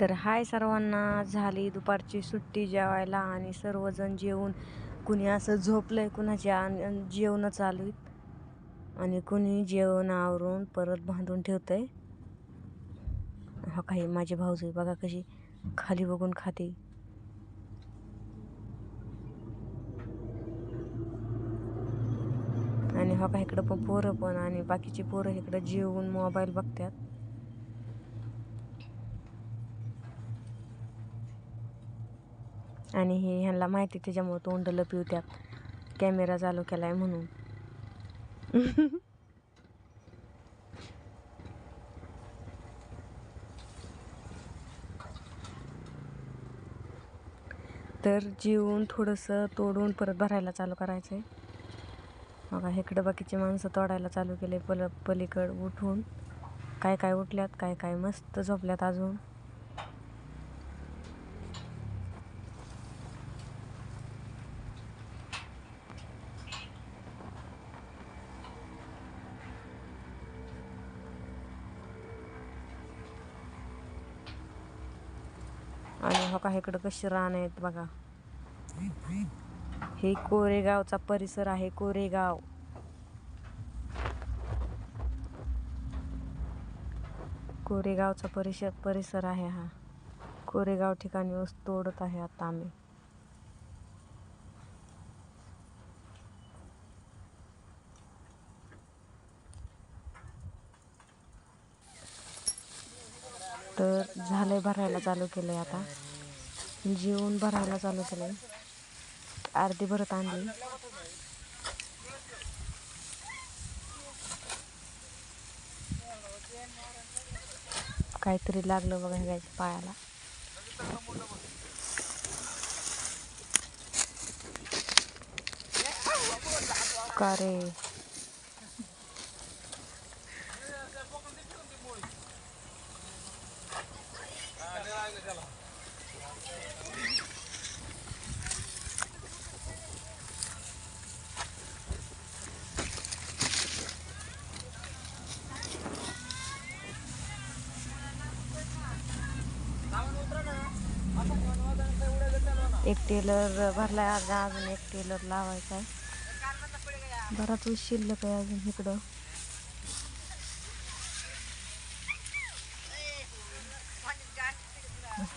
तर हाय सर्वांना झाली दुपारची सुट्टी जेवायला आणि सर्वजण जेवून कुणी असं झोपलंय आहे कुणाची जेवणं चालू आहेत. आणि कुणी जेवण आवरून परत बांधून ठेवतंय. हा काही माझी भाऊजी बघा कशी खाली बघून खाते. आणि हो का इकडं पण पोरं पण आणि बाकीची पोरं इकडं जेवून मोबाईल बघतात. आणि हे ह्यांना माहिती त्याच्यामुळं तोंड लपिवत्यात कॅमेरा चालू केला आहे म्हणून. तर जेवून थोडंसं तोडून परत भरायला चालू करायचं आहे बघा इकडं बाकीची माणसं तोडायला चालू केले पल पलीकड उठून. काय काय उठल्यात काय काय मस्त झोपल्यात अजून. आणि हो का इकडं कशी रान आहेत बघा. हे कोरेगावचा परिसर आहे कोरेगाव. कोरेगावचा परिसर परिसर आहे हा. कोरेगाव ठिकाणी ऊस तोडत आहे आता आम्ही. तर झालंय भरायला चालू केलं आहे आता. जेवून भरायला चालू केलं आहे अर्धी भरत आणली. काहीतरी लागलं बघा ह्या पायाला. का रे? एक टेलर भरलाय अर्धा अजून एक टेलर लावायचा आहे. बराच ऊस शिल्लक आहे अजून इकडं.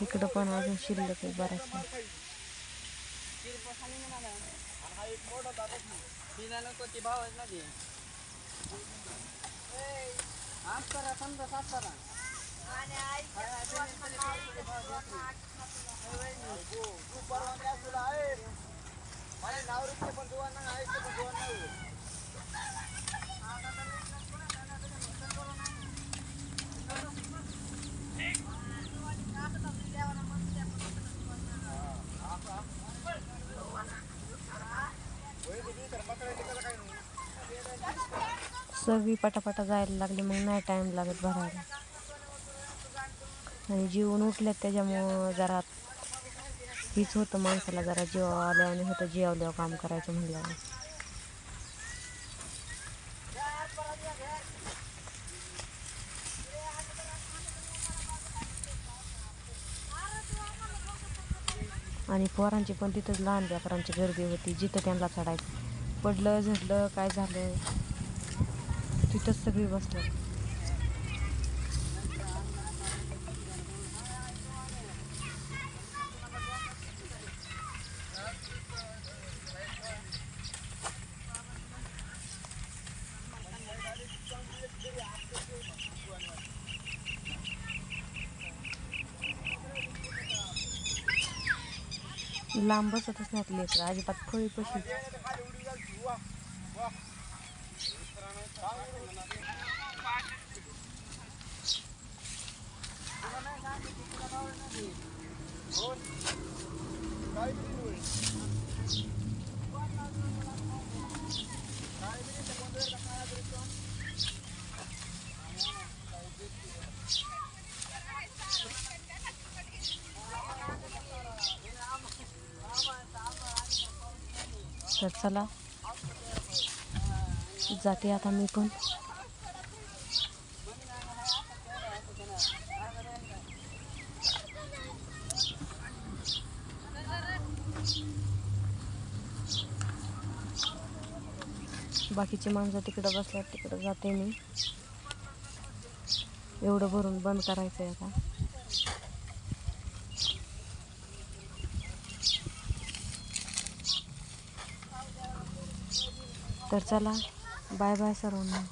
इकडं पण अजून शिल्लक आहे बराचसा सगळी पटापटा जायला लागली मग नाही टाइम लागत भरायला. आणि जीवन उठल्यात त्याच्यामुळं जरा हीच होतं माणसाला जरा जेव आल्याने होतं जेवल्यावर काम करायचं म्हणल्यावर. आणि पोरांची पण तिथंच लहान व्यापारांची गर्दी होती जिथं त्यांना चढायचं. पडलं झडलं काय झालं तिथंच सगळी बसलं. लांब बसतच नाहीत लेकरं. अजिबात फळी पशी तर चला. जाते आता मी पण. बाकीची माणसं तिकडं बसल्यात तिकडं जाते मी. एवढं भरून बंद करायचं आहे आता. तर चला बाय बाय सर्वांना.